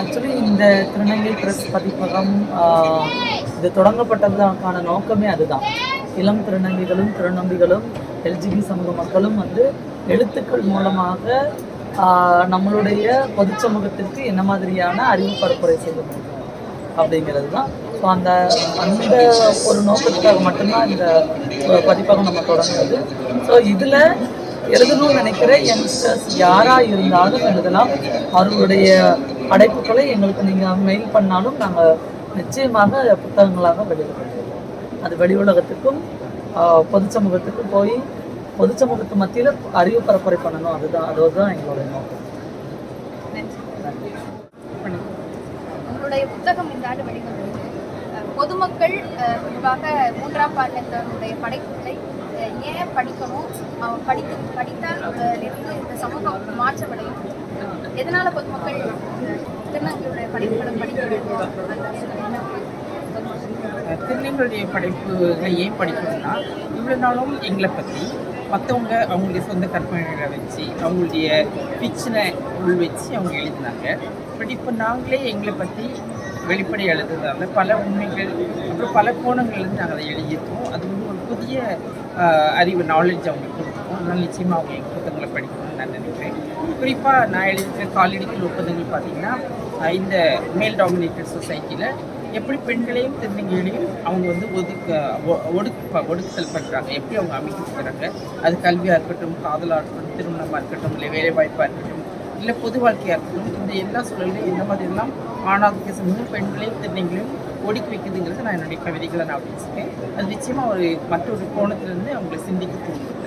Actually இந்த திருநங்கை press பதிப்பகம் இது தொடங்கப்பட்டதுக்கான நோக்கமே அதுதான். இளம் திருநங்கைகளும் திருநம்பிகளும் எல்ஜிபி சமூக மக்களும் வந்து எழுத்துக்கள் மூலமாக நம்மளுடைய பொது சமூகத்திற்கு என்ன மாதிரியான அறிவு பரப்புரை செய்ய முடியும் அப்படிங்கிறது தான் ஸோ அந்த அந்த ஒரு நோக்கத்துக்காக மட்டும்தான் இந்த பதிப்பகம் நம்ம தொடங்குறது. ஸோ இதில் எழுதணும்னு நினைக்கிற யங்ஸ்டர்ஸ் யாராக இருந்தாலும் எழுதலாம். அவர்களுடைய படைப்புகளை எங்களுக்கு நீங்கள் மெயில் பண்ணாலும் நாங்கள் நிச்சயமாக புத்தகங்களாக வெளியிடுவோம். அது வெளி உலகத்துக்கும் பொது சமூகத்துக்கும் போய் பொது சமூகத்து மத்தியில் அறிவு பரப்புரை பண்ணணும். அதுதான் அதுதான் எங்களுடைய நோக்கம். உங்களுடைய புத்தகம் இந்த ஆண்டு வெளிவந்தது பொதுமக்கள் குறிப்பாக மூன்றாம் பாலினத்தவருடைய படைப்புகளை ஏன் படிக்கணும்? அவன் படித்து படித்தால் இருந்து இந்த சமூகம் மாற்றமடையும். எதனால பொதுமக்கள் திருநங்கையுடைய படைப்புகளை படிக்க வேண்டும்? அந்த திருநங்களுடைய படைப்புகளை ஏன் படிக்கணும்னா இவ்வளோ நாளும் எங்களை பற்றி மற்றவங்க அவங்களுடைய சொந்த கற்பனைகளை வச்சு அவங்களுடைய ஃபிக்ஷனை உள் வச்சு அவங்க எழுதினாங்க. பட் இப்போ நாங்களே எங்களை பற்றி வெளிப்படை எழுதுறதால பல உண்மைகள் அப்புறம் பல கோணங்கள்லேருந்து நாங்கள் அதை எழுதியிருக்கோம். அது வந்து ஒரு புதிய அறிவு நாலேஜ் அவங்களுக்கு கொடுக்கும். அதனால் நிச்சயமாக அவங்க எங்கள் புத்தகங்களை படிக்கணும்னு நான் நினைக்கிறேன். குறிப்பாக நான் எழுதியிருக்க காலடிக்கல் ஒப்பந்தங்கள் பார்த்தீங்கன்னா இந்த மேல் டாமினேட்டட் சொசைட்டியில் எப்படி பெண்களையும் திருநங்கைகளையும் அவங்க வந்து ஒதுக்க ஒ- ஒடுக்க ஒடுக்குதல் பண்ணுறாங்க எப்படி அவங்க அமைக்கிறாங்க அது கல்வியாக இருக்கட்டும் காதலாக இருக்கட்டும் திருமணமாக இருக்கட்டும் இல்லை வேலைவாய்ப்பாக இருக்கட்டும் இல்லை பொது வாழ்க்கையாக இருக்கணும் இந்த எல்லா சூழலையும் எந்த மாதிரிலாம் ஆணாதிக்க சமூகம் பெண்களையும் திருநங்கைகளையும் ஒடுக்கி வைக்குதுங்கிறது நான் என்னுடைய கவிதைகளை நான் பேசுகிறேன் அது நிச்சயமாக ஒரு மற்றொரு கோணத்திலிருந்து அவங்களை சிந்திக்க தூண்டும்.